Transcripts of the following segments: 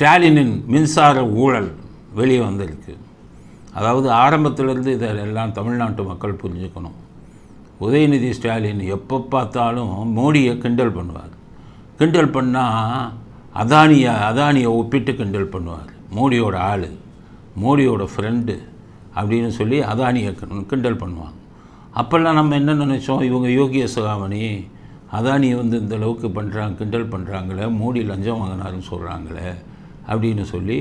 ஸ்டாலினின் மின்சார ஊழல் வெளியே வந்திருக்கு. அதாவது ஆரம்பத்திலேருந்து இதெல்லாம் தமிழ்நாட்டு மக்கள் புரிஞ்சுக்கணும். உதயநிதி ஸ்டாலின் எப்போ பார்த்தாலும் மோடியை கிண்டல் பண்ணுவார். கிண்டல் பண்ணால் அதானியை அதானியை ஒப்பிட்டு கிண்டல் பண்ணுவார். மோடியோட ஆள் மோடியோட ஃப்ரெண்டு அப்படின்னு சொல்லி அதானியை கிண்டல் பண்ணுவாங்க. அப்போல்லாம் நம்ம என்ன நினச்சோம்? இவங்க யோகிய சுகாமணி அதானி வந்து இந்த அளவுக்கு பண்ணுறாங்க கிண்டல் பண்ணுறாங்களே மோடி லஞ்சம் வாங்கினாருன்னு சொல்கிறாங்களே அப்படின்னு சொல்லி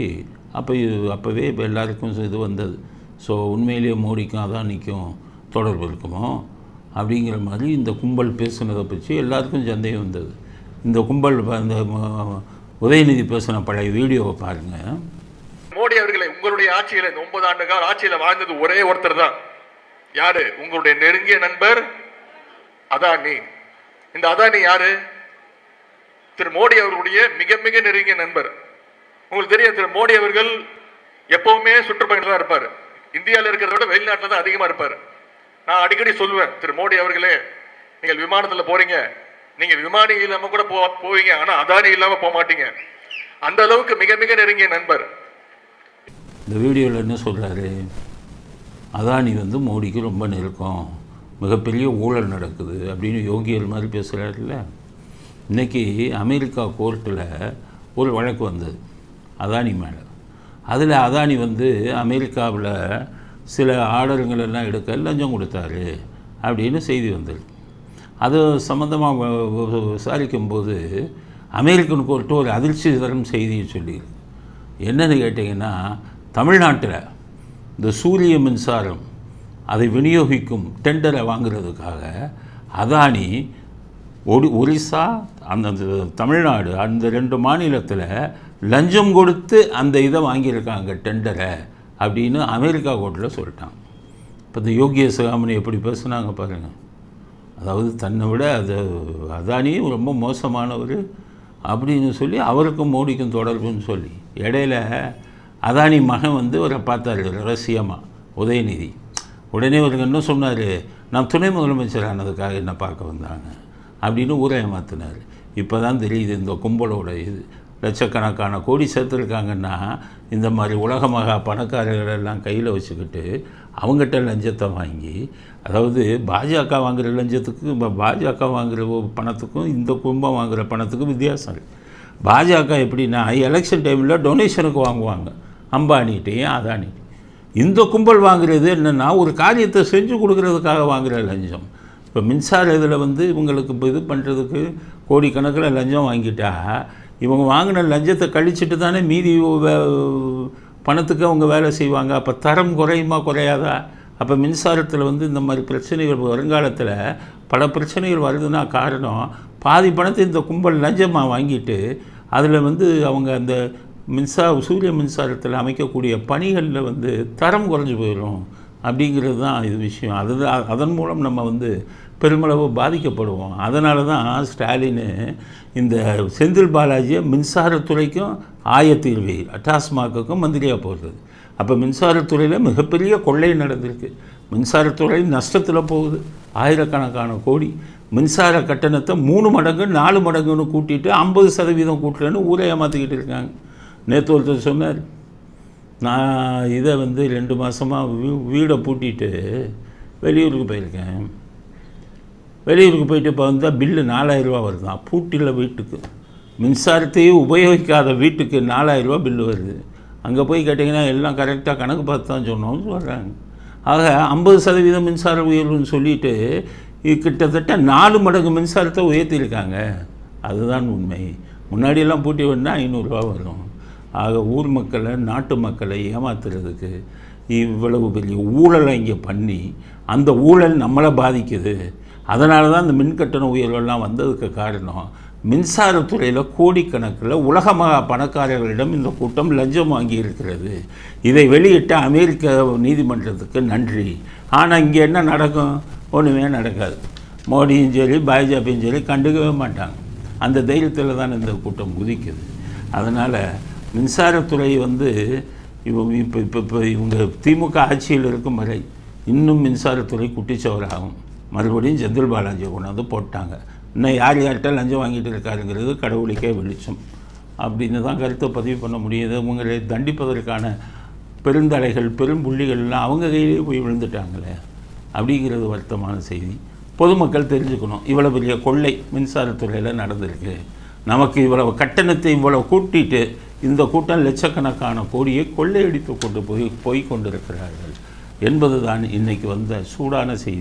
அப்போ அப்போவே இப்போ எல்லாருக்கும் இது வந்தது. ஸோ உண்மையிலேயே மோடிக்கும் அதானிக்கும் தொடர்பு இருக்குமோ? அப்படிங்கிற மாதிரி இந்த கும்பல் பேசுனதை பற்றி எல்லாருக்கும் சந்தேகம் வந்தது. இந்த கும்பல் இந்த உதயநிதி பேசின பழைய வீடியோவை பாருங்கள் மோடி அவர்களை உங்களுடைய ஆட்சியில் இந்த ஒன்பது ஆண்டு கால வாழ்ந்தது ஒரே ஒருத்தர் தான். யாரு? உங்களுடைய நெருங்கிய நண்பர் அதானி. இந்த அதானி யாரு? திரு மோடி அவர்களுடைய மிக மிக நெருங்கிய நண்பர். உங்களுக்கு தெரியும் திரு மோடி அவர்கள் எப்பவுமே சுற்றுப்பயணத்தில் தான் இருப்பார். இந்தியாவில் இருக்கிறத விட வெளிநாட்டில் தான் அதிகமாக இருப்பார். நான் அடிக்கடி சொல்லுவேன் திரு மோடி அவர்களே நீங்கள் விமானத்தில் போறீங்க. நீங்கள் விமானி இல்லாமல் கூட போ போவீங்க. ஆனால் அதானி இல்லாமல் போக மாட்டீங்க. அந்த அளவுக்கு மிக மிக நெருங்கிய நண்பர். இந்த வீடியோவில் என்ன சொல்கிறாரு அதானி வந்து மோடிக்கு ரொம்ப நெருக்கம். மிகப்பெரிய ஊழல் நடக்குது அப்படின்னு யோகியல் மாதிரி பேசுகிறாருல்ல இன்றைக்கி அமெரிக்கா கோர்ட்டில் ஒரு வழக்கு வந்தது. அதானி மேலே. அதில் அதானி வந்து அமெரிக்காவில் சில ஆர்டருங்கள் எல்லாம் எடுக்க லஞ்சம் கொடுத்தாரு அப்படின்னு செய்தி வந்தது. அது சம்மந்தமாக விசாரிக்கும்போது அமெரிக்கன் கோர்ட்டு ஒரு அதிர்ச்சி தரும் செய்தியை சொல்லியிருக்கு. என்னென்னு கேட்டிங்கன்னா தமிழ்நாட்டில் இந்த சூரிய மின்சாரம் அதை விநியோகிக்கும் டெண்டரை வாங்குறதுக்காக அதானி ஒடி ஒரிசா அந்த தமிழ்நாடு அந்த ரெண்டு மாநிலத்தில் லஞ்சம் கொடுத்து அந்த இதை வாங்கியிருக்காங்க டெண்டரை அப்படின்னு அமெரிக்கா கோர்ட்டில் சொல்லிட்டான் இப்போ இந்த யோகிய சிகாமணி எப்படி பேசுனாங்க பாருங்கள் அதாவது தன்னை விட அது அதானியும் ரொம்ப மோசமானவர் அப்படின்னு சொல்லி அவருக்கும் மோடிக்கும் தொடர்புன்னு சொல்லி இடையில அதானி மகன் வந்து அவரை பார்த்தாரு ரகசியமாக உதயநிதி. உடனே அவருக்கு என்ன சொன்னார்? நான் துணை முதலமைச்சர் ஆனதுக்காக என்னை பார்க்க வந்தாங்க அப்படின்னு ஊரை ஏமாத்தினார். இப்போ தான் தெரியுது இந்த கும்பலோட இது. லட்சக்கணக்கான கோடி சேர்த்துருக்காங்கன்னா இந்த மாதிரி உலக மகா பணக்காரர்களெல்லாம் கையில் வச்சுக்கிட்டு அவங்ககிட்ட லஞ்சத்தை வாங்கி அதாவது பாஜக வாங்குகிற லஞ்சத்துக்கும் பாஜக வாங்குகிற பணத்துக்கும் இந்த கும்பம் வாங்குகிற பணத்துக்கும் வித்தியாசம் பாஜக எப்படின்னா எலெக்ஷன் டைமில் டொனேஷனுக்கு வாங்குவாங்க. அம்பானிகிட்டையும் அதானிகிட்டையும். இந்த கும்பல் வாங்குறது என்னென்னா ஒரு காரியத்தை செஞ்சு கொடுக்கறதுக்காக வாங்குகிற லஞ்சம். இப்போ மின்சார இதில் வந்து இவங்களுக்கு இப்போ இது பண்ணுறதுக்கு கோடிக்கணக்கில் லஞ்சம் வாங்கிட்டா இவங்க வாங்கின லஞ்சத்தை கழிச்சிட்டு தானே மீதி வே- பணத்துக்கு அவங்க வேலை செய்வாங்க. அப்போ தரம் குறையுமா குறையாதா? அப்போ மின்சாரத்தில் வந்து இந்த மாதிரி பிரச்சனைகள் வருங்காலத்தில் பல பிரச்சனைகள் வருதுன்னா காரணம் பாதி பணத்தை இந்த கும்பல் லஞ்சமாக வாங்கிட்டு அதில் வந்து அவங்க அந்த மின்சார சூரிய மின்சாரத்தில் அமைக்கக்கூடிய பணிகளில் வந்து தரம் குறைஞ்சு போயிடும். அப்படிங்கிறது தான் இது விஷயம். அது அதன் மூலம் நம்ம வந்து பெருமளவு பாதிக்கப்படுவோம். அதனால தான் ஸ்டாலின் இந்த செந்தில் பாலாஜியை மின்சாரத்துறைக்கும் ஆயத்தீர்வை டாஸ்மாகுக்கும் மந்திரியாக போடுறது. அப்போ மின்சாரத்துறையில் மிகப்பெரிய கொள்ளை நடந்திருக்கு. மின்சாரத்துறை நஷ்டத்தில் போகுது. ஆயிரக்கணக்கான கோடி. மின்சார கட்டணத்தை மூணு மடங்கு நாலு மடங்குன்னு கூட்டிட்டு ஐம்பது சதவீதம் கூட்டலன்னு ஊரை ஏமாற்றிக்கிட்டு இருக்காங்க. நேற்று ஒருத்தர் சொன்னார் நான் இதை வந்து ரெண்டு மாதமாக வீ வீடை பூட்டிட்டு வெளியூருக்கு போயிருக்கேன். வெளியூருக்கு போயிட்டு இப்போ வந்தால் பில்லு நாலாயிரரூபா வருதான். பூட்டியில் வீட்டுக்கு. மின்சாரத்தையே உபயோகிக்காத வீட்டுக்கு நாலாயிரரூபா பில்லு வருது. அங்கே போய் கேட்டிங்கன்னா எல்லாம் கரெக்டாக கணக்கு பார்த்து தான் சொன்னோம்னு சொல்கிறாங்க ஆக ஐம்பது சதவீதம் மின்சார உயர்வுன்னு சொல்லிட்டு கிட்டத்தட்ட நாலு மடங்கு மின்சாரத்தை உயர்த்தியிருக்காங்க. அதுதான் உண்மை. முன்னாடியெல்லாம் பூட்டி வேணால் ஐநூறுரூவா வரும். ஆக ஊர் மக்களை நாட்டு மக்களை ஏமாத்துறதுக்கு இவ்வளவு பெரிய ஊழலை இங்கே பண்ணி அந்த ஊழல் நம்மளை பாதிக்குது. அதனால தான் இந்த மின்கட்டண உயர்வெல்லாம் வந்ததுக்கு காரணம் மின்சாரத்துறையில் கோடிக்கணக்கில் உலகமாக பணக்காரர்களிடம் இந்த கூட்டம் லஞ்சம் வாங்கி இருக்கிறது இதை வெளியிட்ட அமெரிக்க நீதிமன்றத்துக்கு நன்றி. ஆனால் இங்கே என்ன நடக்கும்? ஒன்றுமே நடக்காது. மோடியும் சரி பாஜபியும் சரி கண்டுக்கவே மாட்டாங்க. அந்த தைரியத்தில் தான் இந்த கூட்டம் குதிக்குது. அதனால் மின்சாரத்துறை வந்து இவங்க இப்போ இப்போ இப்போ இவங்க திமுக ஆட்சியில் இருக்கும் வரை இன்னும் மின்சாரத்துறை குட்டிச்சவராகும் மறுபடியும் செந்தில் பாலாஜியை கொண்டாந்து போட்டாங்க. இன்னும் யார் யார்கிட்ட லஞ்சம் வாங்கிட்டு இருக்காருங்கிறது கடவுளுக்கே வெளிச்சம். அப்படின்னு தான் கருத்தை பதிவு பண்ண முடியுது. இவங்களை தண்டிப்பதற்கான பெருந்தலைகள் பெரும் புள்ளிகள்லாம் அவங்க கையிலேயே போய் விழுந்துட்டாங்களே. அப்படிங்கிறது வருத்தமான செய்தி. பொதுமக்கள் தெரிஞ்சுக்கணும். இவ்வளோ பெரிய கொள்ளை மின்சாரத்துறையில் நடந்திருக்கு. நமக்கு இவ்வளவு கட்டணத்தை இவ்வளவு கூட்டிட்டு இந்த கூட்டம் லட்சக்கணக்கான கோடியை கொள்ளையடித்து கொண்டு போய் போய் கொண்டிருக்கிறார்கள் என்பதுதான் இன்னைக்கு வந்த சூடான செய்தி.